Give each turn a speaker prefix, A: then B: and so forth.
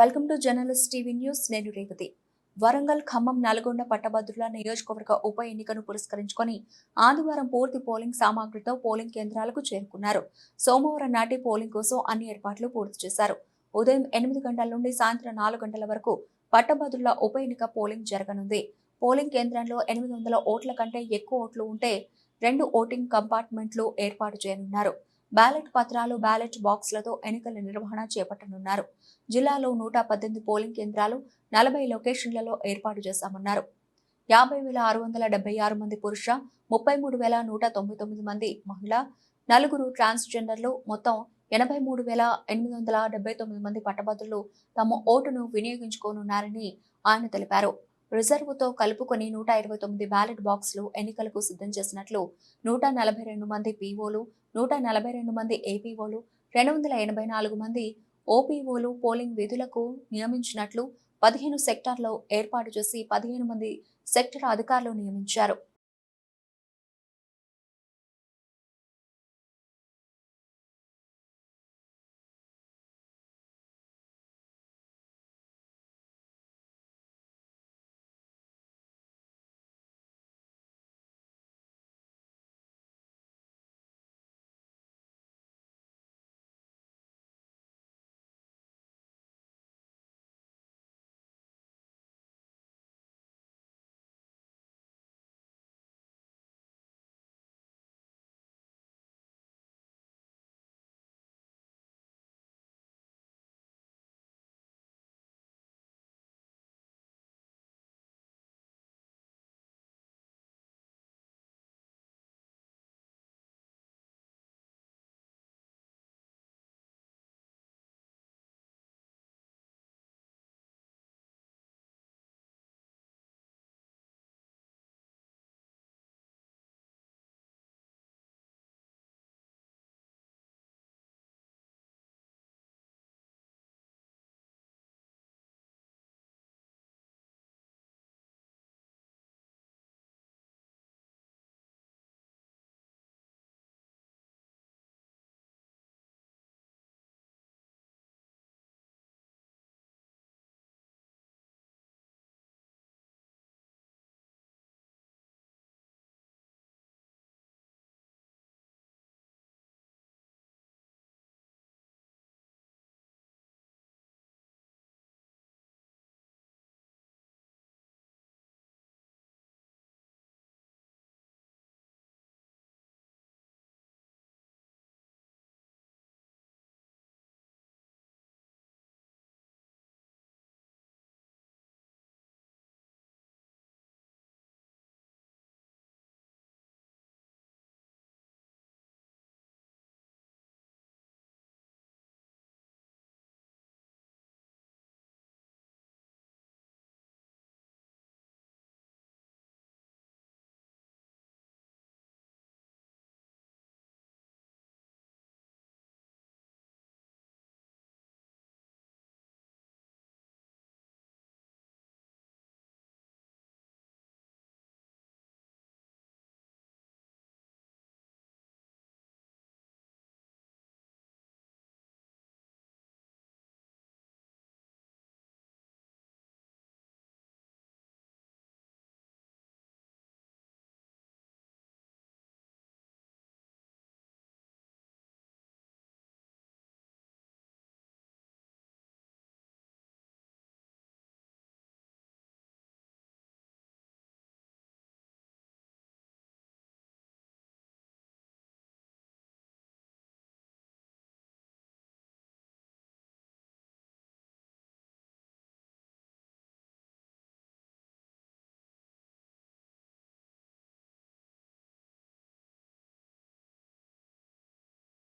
A: Welcome to journalist TV news. నేను రేవతి. వరంగల్ ఖమ్మం నల్గొండ పట్టభద్రుల నియోజకవర్గ ఉప ఎన్నికను పురస్కరించుకొని ఆదివారం పూర్తి పోలింగ్ సామాగ్రితో పోలింగ్ కేంద్రాలకు చేరుకున్నారు. సోమవారం నాటి పోలింగ్ కోసం అన్ని ఏర్పాట్లు పూర్తి చేశారు. ఉదయం ఎనిమిది గంటల నుండి సాయంత్రం నాలుగు గంటల వరకు పట్టభద్రుల ఉప ఎన్నిక పోలింగ్ జరగనుంది. పోలింగ్ కేంద్రంలో ఎనిమిది వందల ఓట్ల కంటే ఎక్కువ ఓట్లు ఉంటే రెండు ఓటింగ్ కంపార్ట్మెంట్లు ఏర్పాటు చేయనున్నారు. బ్యాలెట్ పత్రాలు బ్యాలెట్ బాక్స్లతో ఎన్నికల నిర్వహణ చేపట్టనున్నారు. జిల్లాలో నూట పద్దెనిమిది పోలింగ్ కేంద్రాలు నలభై లొకేషన్లలో ఏర్పాటు చేశామన్నారు. యాభై వేల ఆరు వందల డెబ్బై ఆరు మంది పురుష ముప్పై మూడు వేల నూట తొంభై తొమ్మిది మంది మహిళ నలుగురు ట్రాన్స్జెండర్లు మొత్తం ఎనభై మూడు వేల ఎనిమిది వందల డెబ్బై తొమ్మిది మంది పట్టభద్రులు తమ ఓటును వినియోగించుకోనున్నారని ఆయన తెలిపారు. రిజర్వుతో కలుపుకొని నూట ఇరవై తొమ్మిది బ్యాలెట్ బాక్సులు ఎన్నికలకు సిద్ధం చేసినట్లు నూట నలభై రెండు మంది పీఓలు నూట నలభై రెండు మంది ఏపీఓలు రెండు వందల ఎనభై నాలుగు మంది ఓపీఓలు పోలింగ్ విధులకు నియమించినట్లు పదిహేను సెక్టార్లో ఏర్పాటు చేసి పదిహేను మంది సెక్టర్ అధికారులు నియమించారు.